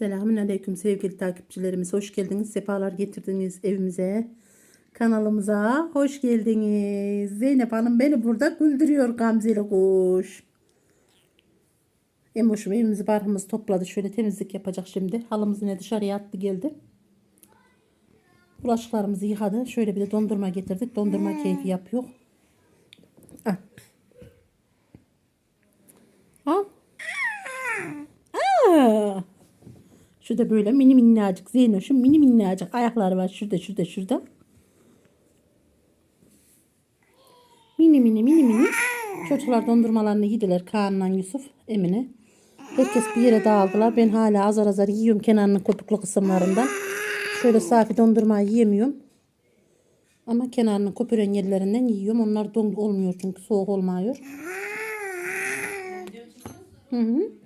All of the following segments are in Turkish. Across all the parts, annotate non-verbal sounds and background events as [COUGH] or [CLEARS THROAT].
Selamun Aleyküm sevgili takipçilerimiz. Hoş geldiniz. Sefalar getirdiniz evimize. Kanalımıza hoş geldiniz. Zeynep Hanım beni burada güldürüyor Gamzeli kuş. Emoşum evimizi barkımızı topladı. Şöyle temizlik yapacak şimdi. Halımız yine dışarıya attı geldi. Bulaşıklarımızı yıkadı. Şöyle bir de dondurma getirdik. Dondurma keyfi yapıyor. Ah. Al. Aa. Şurada böyle mini minnacık Zeynoş'un mini minnacık ayakları var. Şurada şurada şurada. Mini mini mini mini. Çocuklar dondurmalarını yediler. Kaan'la Yusuf, Emine. Herkes bir yere dağıldılar. Ben hala azar azar yiyorum kenarının kopuklu kısımlarından. Şöyle safi dondurmayı yiyemiyorum. Ama kenarının kopuren yerlerinden yiyorum. Onlar don olmuyor çünkü soğuk olmuyor. Hı hı.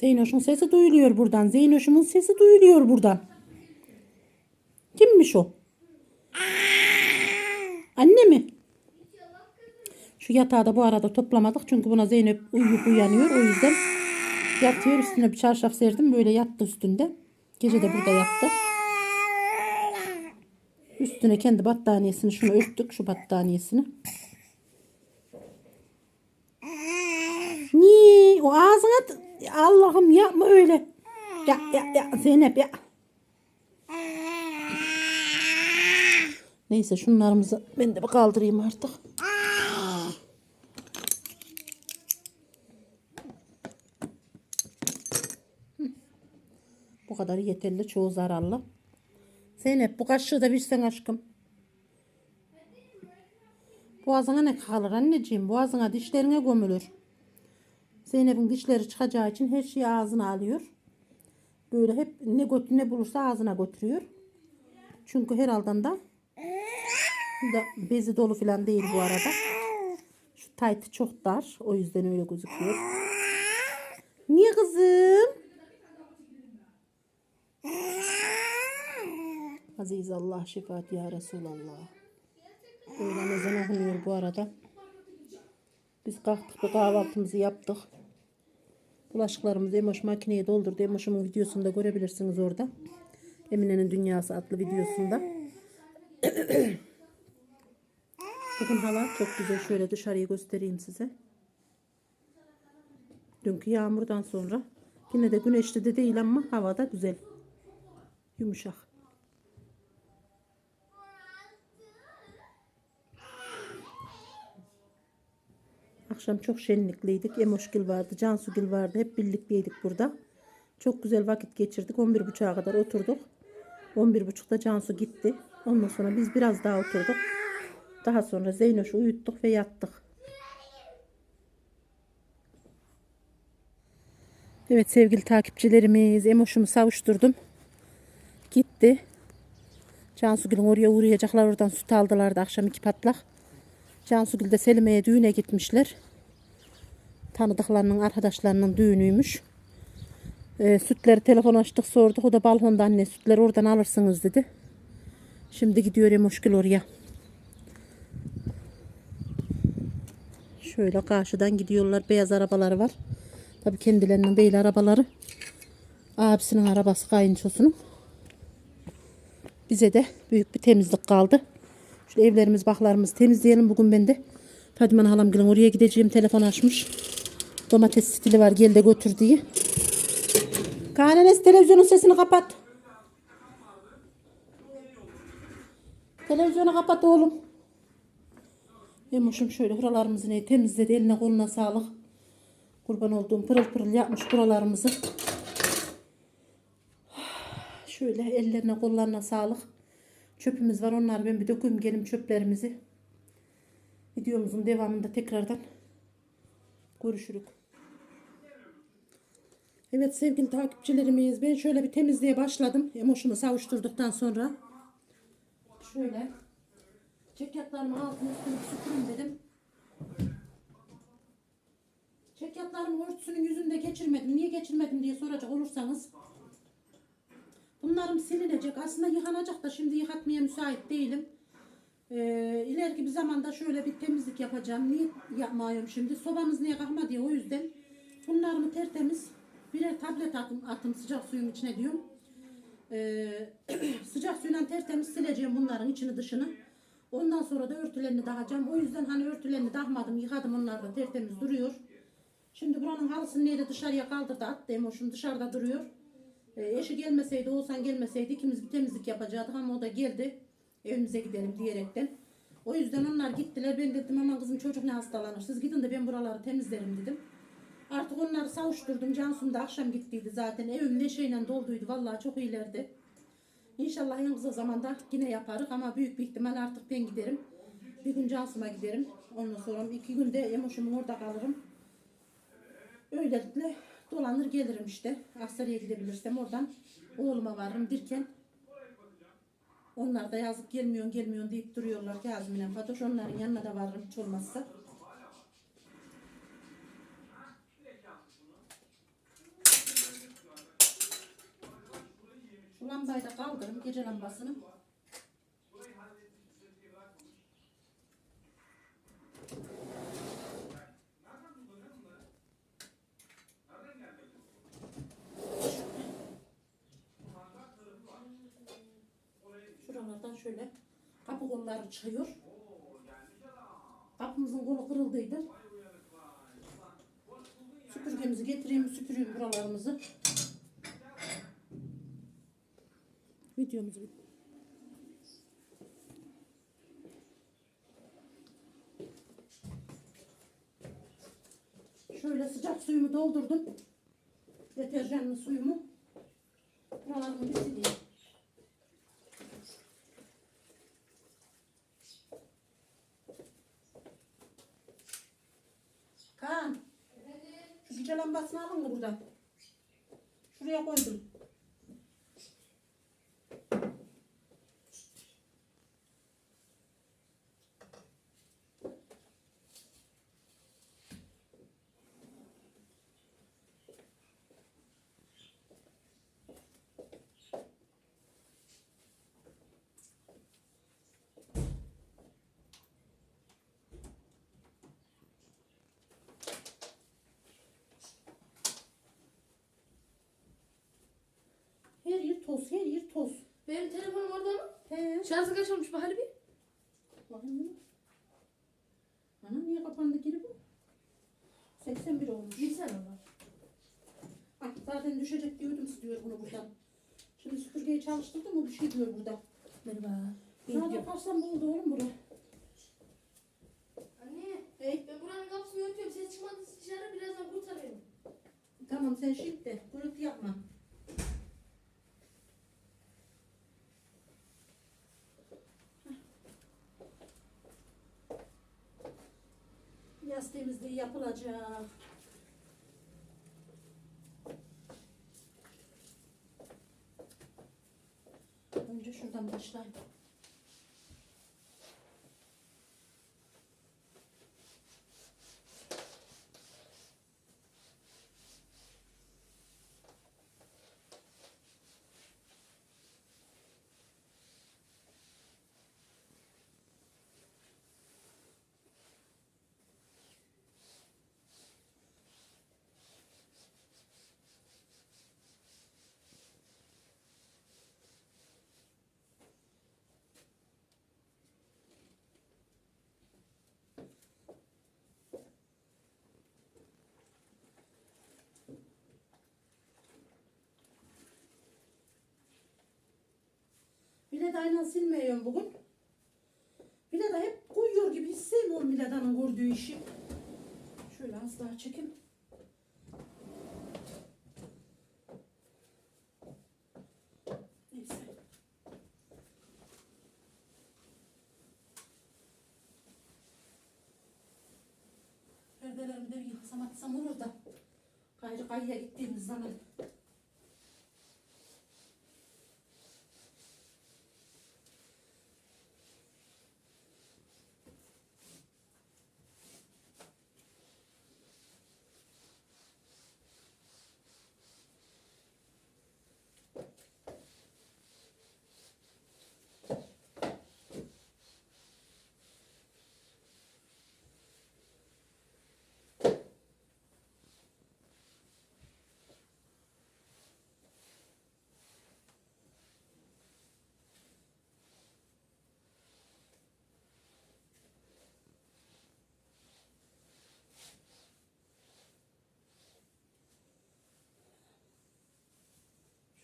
Zeynoş'un sesi duyuluyor buradan. Zeynoş'umun sesi duyuluyor buradan. Kimmiş o? Anne mi? Şu yatağı da bu arada toplamadık. Çünkü buna Zeynep uyuyup uyanıyor. O yüzden yatıyor. Üstüne bir çarşaf serdim. Böyle yattı üstünde. Gece de burada yattı. Üstüne kendi battaniyesini şunu örttük. Şu battaniyesini. Niye? O ağzına t- Allah'ım yapma öyle. Ya ya ya Zeynep ya. Neyse şunlarımızı ben de bir kaldırayım artık. Bu kadar yeterli çoğu zararlı. Zeynep bu kaşığı da versen aşkım. Boğazına ne kalır anneciğim? Boğazına dişlerine gömülür. Zeynep'in dişleri çıkacağı için her şeyi ağzına alıyor. Böyle hep ne, göt ne bulursa ağzına götürüyor. Çünkü herhalde da da bezi dolu falan değil bu arada. Şu taytı çok dar. O yüzden öyle gözüküyor. Niye kızım? Aziz Allah şefaat ya Resulallah. Öğlen ezan okunuyor bu arada. Biz kalktık bir kahvaltımızı yaptık. Bulaşıklarımızı Emoş makineye doldurdu. Emoş'umun videosunda görebilirsiniz orada. Emine'nin Dünyası adlı videosunda. [COUGHS] Bugün hava çok güzel. Şöyle dışarıyı göstereyim size. Dünkü yağmurdan sonra yine de güneşli de değil ama hava da güzel. Yumuşak. Akşam çok şenlikliydik. Emoşgil vardı, Cansugil vardı. Hep birlikteydik burada. Çok güzel vakit geçirdik. 11.30'a kadar oturduk. 11.30'da Cansu gitti. Ondan sonra biz biraz daha oturduk. Daha sonra Zeynoş'u uyuttuk ve yattık. Evet sevgili takipçilerimiz Emoş'umu savuşturdum. Gitti. Cansugil'in oraya uğrayacaklar. Oradan süt aldılardı akşam iki patlak. Cansugil de Selime'ye düğüne gitmişler. Tanıdıklarının arkadaşlarının düğünüymüş. Ee, sütleri telefon açtık sorduk. O da balkonda anne sütleri oradan alırsınız dedi. Şimdi gidiyor Emoşgil oraya. Şöyle karşıdan gidiyorlar. Beyaz arabaları var. Tabi kendilerinin değil arabaları. Abisinin arabası kayınçosunun. Bize de büyük bir temizlik kaldı. Şöyle evlerimiz, baklarımızı temizleyelim. Bugün ben de Fadiman halamgilin oraya gideceğim. Telefon açmış. Domates stili var. Gel de götür diye. Kanenes televizyonun sesini kapat. Televizyonu kapat oğlum. Emoşum şöyle buralarımızı ne temizledi. Eline koluna sağlık. Kurban olduğum pırıl pırıl yapmış buralarımızı. [SIGHS] Şöyle ellerine kollarına sağlık. Çöpümüz var. Onları ben bir dökeyim gelim çöplerimizi. Videomuzun devamında tekrardan görüşürük. Evet sevgili takipçilerimiz ben şöyle bir temizliğe başladım. Emoşumu savuşturduktan sonra. Şöyle çekyatlarımı altını üstünü süpürün dedim. Çekyatlarımın örtüsünün yüzünde geçirmedim. Niye geçirmedim diye soracak olursanız. Bunlarım silinecek. Aslında yıkanacak da şimdi yıkatmaya müsait değilim. Ee, ileriki bir zamanda şöyle bir temizlik yapacağım. Niye yapmıyorum şimdi? Sobamız niye kalkma diye o yüzden. Bunlarımı tertemiz birer tablet atım, atım sıcak suyun içine diyorum. Ee, [CLEARS THROAT] sıcak suyla tertemiz sileceğim bunların içini dışını. Ondan sonra da örtülerini dağacağım. O yüzden hani örtülerini dağmadım, yıkadım onlar da tertemiz duruyor. Şimdi buranın halısını neyle dışarıya kaldırdı attı Emoş'um dışarıda duruyor. Ee, eşi gelmeseydi, Oğuzhan gelmeseydi ikimiz bir temizlik yapacaktık ama o da geldi. Evimize gidelim diyerekten. O yüzden onlar gittiler. Ben dedim aman kızım çocuk ne hastalanır. Siz gidin de ben buraları temizlerim dedim. Artık onları savuşturdum. Cansu'm da akşam gittiydi zaten. Evim neşeyle dolduydu. Vallahi çok iyilerdi. İnşallah en kısa zamanda yine yaparız ama büyük bir ihtimal artık ben giderim. Bir gün Cansu'ma giderim. Ondan sonra iki günde Emoş'umun orada kalırım. Öylelikle dolanır gelirim işte. Aksaray'a gidebilirsem oradan oğluma varırım derken onlar da yazık gelmiyorsun gelmiyorsun deyip duruyorlar Kazım ile Fatoş. Onların yanına da varırım hiç olmazsa. Lambayı da kaldırın gece lambasını. Şöyle kapı kolları çıkıyor. Kapımızın kolu kırıldıydı. Süpürgemizi getireyim, süpüreyim buralarımızı. Videomuzu Şöyle sıcak suyumu doldurdum. Deterjanlı suyumu. Buralarımı bir sileyim. Kaan. Şu gece lambasını alın mı buradan? Şuraya koydum. Her yer toz, her yer toz. Benim telefonum orada mı? He. Şarjı kaç olmuş bak hadi bir. Bakın. Ana niye kapandı geri bu? 81 olmuş. Bilsene bak. Ah, zaten düşecek diyordum diyor bunu buradan. Şimdi süpürgeyi çalıştırdım mı bir şey diyor burada. Merhaba. Sana bakarsam buldu oğlum bura. Anne. Hey, Ben buranın kapısını örtüyorum. Ses çıkmadı dışarı birazdan kurtarıyorum. tamam sen şimdi de gürültü yapma. Yaz temizliği yapılacak. Önce şuradan başlayayım. Aynen silmiyorum bugün. Bile de hep koyuyor gibi hiç sevmiyorum Bile'danın gördüğü işi. Şöyle az daha çekin. Neyse. Perdelerimi de bir yıksam atsam olur da. Gayrı kayıya gittiğimiz zaman.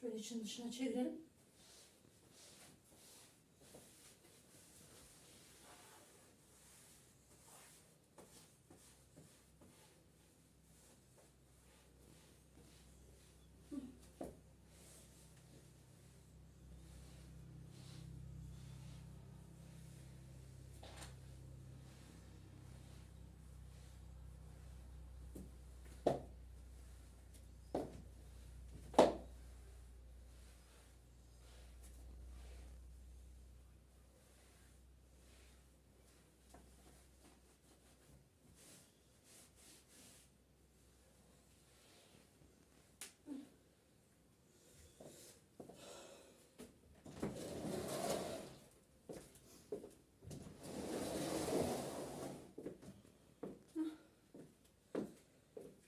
Şöyle için dışına çevirelim.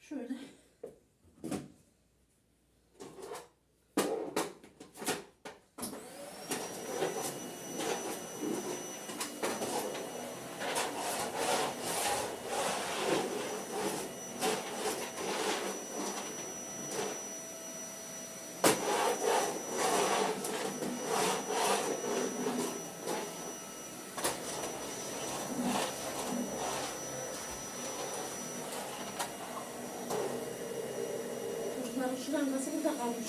Şöyle. Çocukların şu lambası burada kalmış.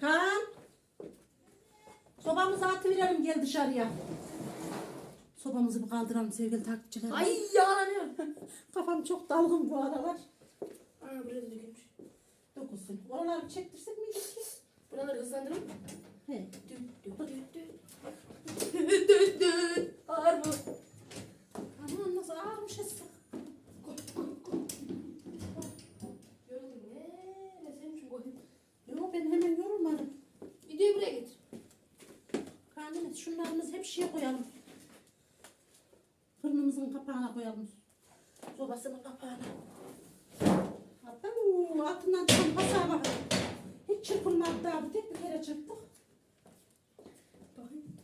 Kaan. Sobamızı atıverelim gel dışarıya. Sobamızı bir kaldıralım sevgili takipçiler. Ay yağlanıyor. [LAUGHS] Kafam çok dalgın bu aralar. Aa buraya da dökülmüş. Dokusun. Oraları çektirsek miydik ki? Buraları hızlandıralım. He. Düt düt düt düt. Düt düt. Ağır bu. Aman nasıl ağırmış ıslak. Yoruldum ne? Ne senin için koyayım. Yok ben hemen yorulmadım. Videoyu buraya getir. Kanımız şunlarımızı hep şeye koyalım. Fırınımızın kapağına koyalım. Kapağına. Hatta uuu, altından çıkan pasağa bakın. Hiç çırpılmadı daha bu tek bir kere çırptık. Bakayım.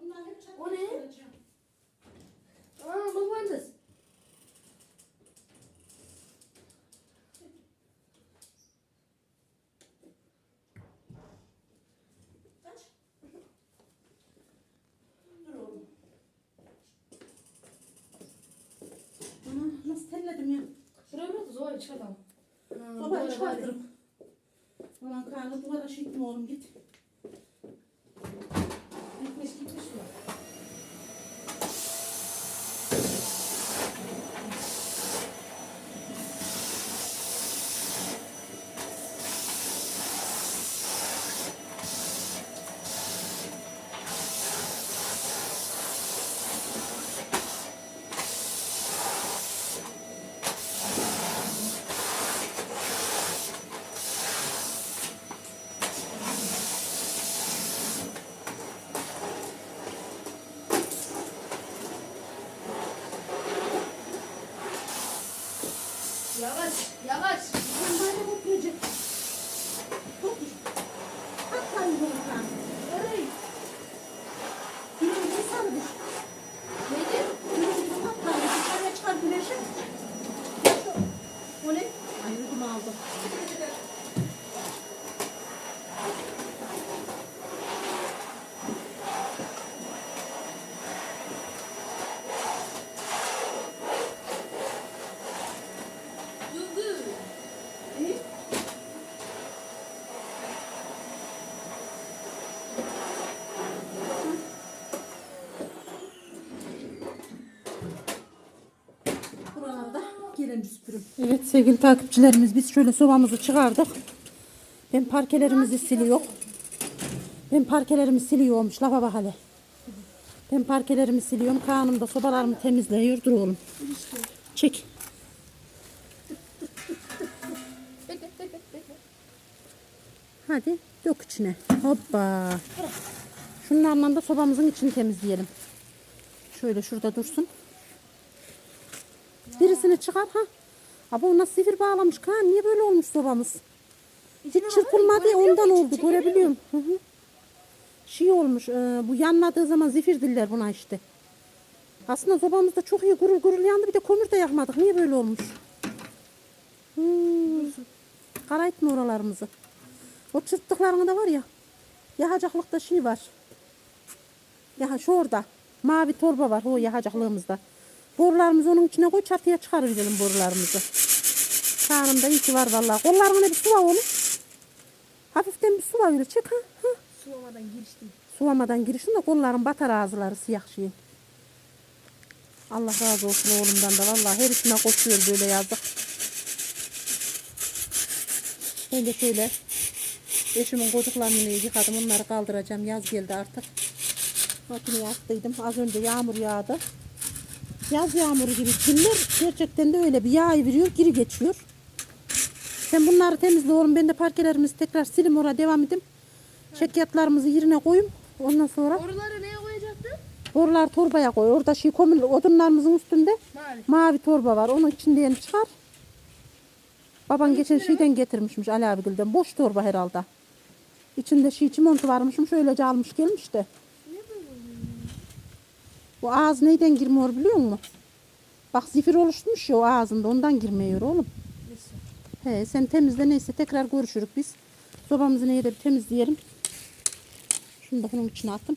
Bunlar hep çatı O ne? Aa babanız. Kaç? Dur oğlum. Ana terledim ya. Şuraya biraz da zobayı çıkartalım. Ha, Sobayı çıkartırım. Aman karnı duvara şişme oğlum git. böyle. Gitmiş gitmiş mi? Yavaş yavaş. Ben böyle götürecek. Dur. Hatta yumurta. Hey. Güneşi sarılır. Neydi? Güneşi hatta dışarıya çıkar güneşi. O ne? Ay yudum aldı. Gelen süpürüm. Evet sevgili takipçilerimiz biz şöyle sobamızı çıkardık. Ben parkelerimizi siliyor. Ben parkelerimi siliyormuş lafa bak hele. Ben parkelerimi siliyorum. Kaan'ım da sobalarımı temizliyor. Dur oğlum. Çek. Hadi dök içine. Hoppa. Şunlarla da sobamızın içini temizleyelim. Şöyle şurada dursun. Birisini çıkar ha. Abi o nasıl sihir bağlamış kan? Niye böyle olmuş sobamız? Hiç çırpılmadı ondan oldu görebiliyorum. Hı hı. Şey olmuş e, bu yanmadığı zaman zifir diller buna işte. Aslında sobamız da çok iyi gurul gurul yandı bir de kömür de yakmadık. Niye böyle olmuş? Hmm. Karaytma oralarımızı. O çırptıklarında da var ya. Yahacaklıkta şey var. Ya şu orada. Mavi torba var o yahacaklarımızda. Borularımızı onun içine koy çatıya çıkarıverelim borularımızı. Karnımda iyi ki var vallahi. Kollarına bir sıva oğlum. Hafiften bir sıva öyle çek ha. ha. Sulamadan giriştim. Sulamadan girişin de kolların batar ağzıları siyah şeyin. Allah razı olsun oğlumdan da vallahi her işine koşuyor böyle yazdık. Ben de şöyle eşimin koduklarını yıkadım onları kaldıracağım yaz geldi artık. Makineye attıydım az önce yağmur yağdı. Yaz yağmuru gibi günler gerçekten de öyle bir yağ veriyor geri geçiyor. Sen bunları temizle oğlum ben de parkelerimizi tekrar silim oraya devam edeyim. Çekyatlarımızı yerine koyayım. Ondan sonra Oraları neye koyacaktın? borular torbaya koy. Orada şey komün odunlarımızın üstünde Mavi. mavi torba var. Onun içinden çıkar. Baban geçen şeyden getirmişmiş Ali abigilden. Boş torba herhalde. İçinde şey çimento varmışım. Şöylece almış gelmiş de. Bu ağız neyden girmiyor biliyor musun? Bak zifir oluşmuş ya o ağzında ondan girmiyor oğlum. He, sen temizle neyse tekrar görüşürük biz. Sobamızı neye de bir temizleyelim. Şunu da bunun içine attım.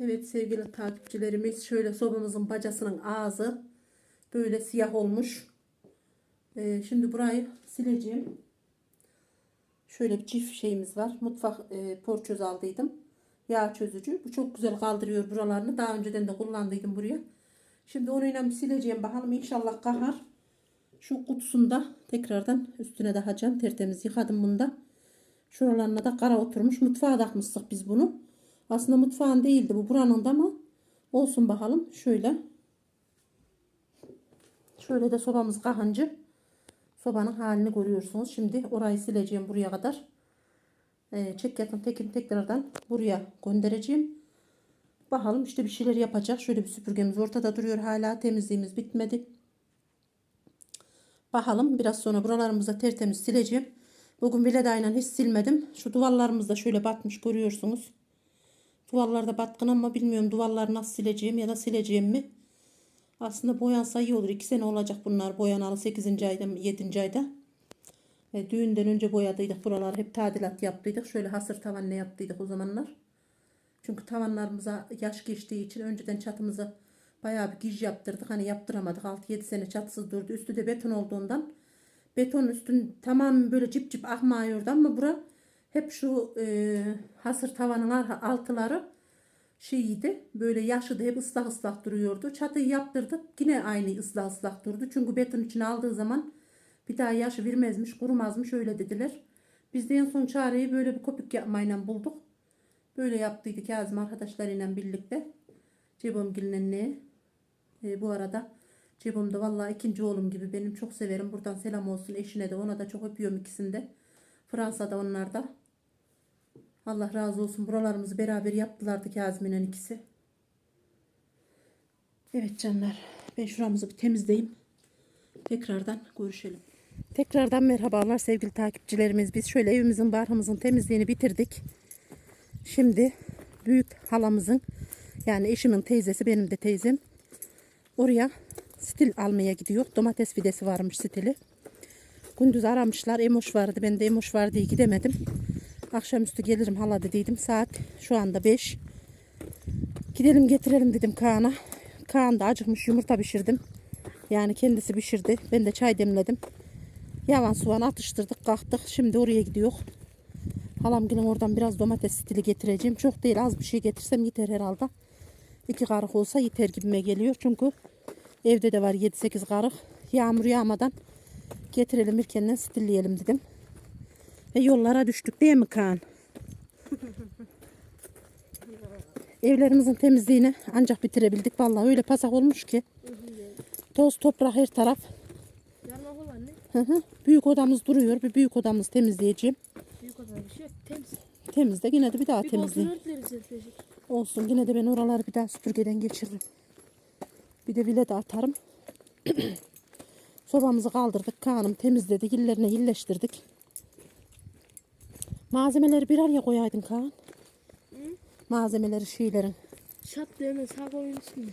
Evet sevgili takipçilerimiz şöyle sobamızın bacasının ağzı böyle siyah olmuş. Ee, şimdi burayı sileceğim. Şöyle bir çift şeyimiz var. Mutfak e, porçöz aldıydım. Yağ çözücü. Bu çok güzel kaldırıyor buralarını. Daha önceden de kullandıydım buraya. Şimdi onunla bir sileceğim. Bakalım inşallah kahar. Şu kutusunda tekrardan üstüne dahacağım. Tertemiz yıkadım bunu da. Şuralarına da kara oturmuş. Mutfağa takmıştık biz bunu. Aslında mutfağın değildi bu buranın da ama olsun bakalım. Şöyle. Şöyle de sobamız kahıncı. Sobanın halini görüyorsunuz. Şimdi orayı sileceğim buraya kadar. Ee, çek yakın tekin tekrardan buraya göndereceğim. Bakalım işte bir şeyler yapacak. Şöyle bir süpürgemiz ortada duruyor. Hala temizliğimiz bitmedi. Bakalım biraz sonra buralarımızda tertemiz sileceğim. Bugün biledayla hiç silmedim. Şu duvarlarımız da şöyle batmış görüyorsunuz. Duvarlarda batkın ama bilmiyorum duvarları nasıl sileceğim ya da sileceğim mi. Aslında boyansa iyi olur. 2 sene olacak bunlar boyanalı 8. ayda 7. ayda. E, düğünden önce boyadıydık buraları hep tadilat yaptıydık. Şöyle hasır tavan ne yaptıydık o zamanlar. Çünkü tavanlarımıza yaş geçtiği için önceden çatımıza bayağı bir giz yaptırdık. Hani yaptıramadık. 6-7 sene çatısız durdu. Üstü de beton olduğundan beton üstün tamam böyle cip cip akmıyordu ama bura hep şu e, hasır tavanın ar- altıları şeyiydi. Böyle yaşıdı hep ıslak ıslak duruyordu. Çatıyı yaptırdık. Yine aynı ıslak ıslak durdu. Çünkü beton içine aldığı zaman bir daha yaş vermezmiş, kurumazmış öyle dediler. Biz de en son çareyi böyle bir kopuk yapmayla bulduk. Böyle yaptıydık Kazım arkadaşlarıyla birlikte. Cebomgil'in ne? E, bu arada Cebom da vallahi ikinci oğlum gibi benim çok severim. Buradan selam olsun eşine de ona da çok öpüyorum ikisini de. Fransa'da onlar da. Allah razı olsun. Buralarımızı beraber yaptılardı Kazım'ın ikisi. Evet canlar. Ben şuramızı bir temizleyeyim. Tekrardan görüşelim. Tekrardan merhabalar sevgili takipçilerimiz. Biz şöyle evimizin barhımızın temizliğini bitirdik. Şimdi büyük halamızın yani eşimin teyzesi benim de teyzem oraya stil almaya gidiyor. Domates fidesi varmış stili. Gündüz aramışlar. Emoş vardı. Ben de emoş var diye gidemedim. Akşamüstü gelirim hala dediydim. Saat şu anda 5. Gidelim getirelim dedim Kaan'a. Kaan da acıkmış yumurta pişirdim. Yani kendisi pişirdi. Ben de çay demledim. Yavan soğan atıştırdık kalktık. Şimdi oraya gidiyor. Halam gelin oradan biraz domates stili getireceğim. Çok değil az bir şey getirsem yeter herhalde. İki karık olsa yeter gibime geliyor. Çünkü evde de var 7-8 karık. Yağmur yağmadan getirelim erkenden stilleyelim dedim. Ve yollara düştük değil mi Kaan? [LAUGHS] Evlerimizin temizliğini ancak bitirebildik. Vallahi öyle pasak olmuş ki. Toz toprak her taraf. Yarın okul anne. Hı hı. Büyük odamız duruyor. Bir büyük odamız temizleyeceğim. Büyük kadar bir şey yok. Temiz. Temizle yine de bir daha Bir temizleyeyim. Olsun yine de ben oraları bir daha süpürgeden geçiririm. Bir de bile de atarım. [CLEARS THROAT] Sobamızı kaldırdık. Kaan'ım temizledi. Yillerine yilleştirdik. Malzemeleri bir araya koyaydın Kaan. Malzemeleri şeylerin. Şat deme sağ koyun üstüne.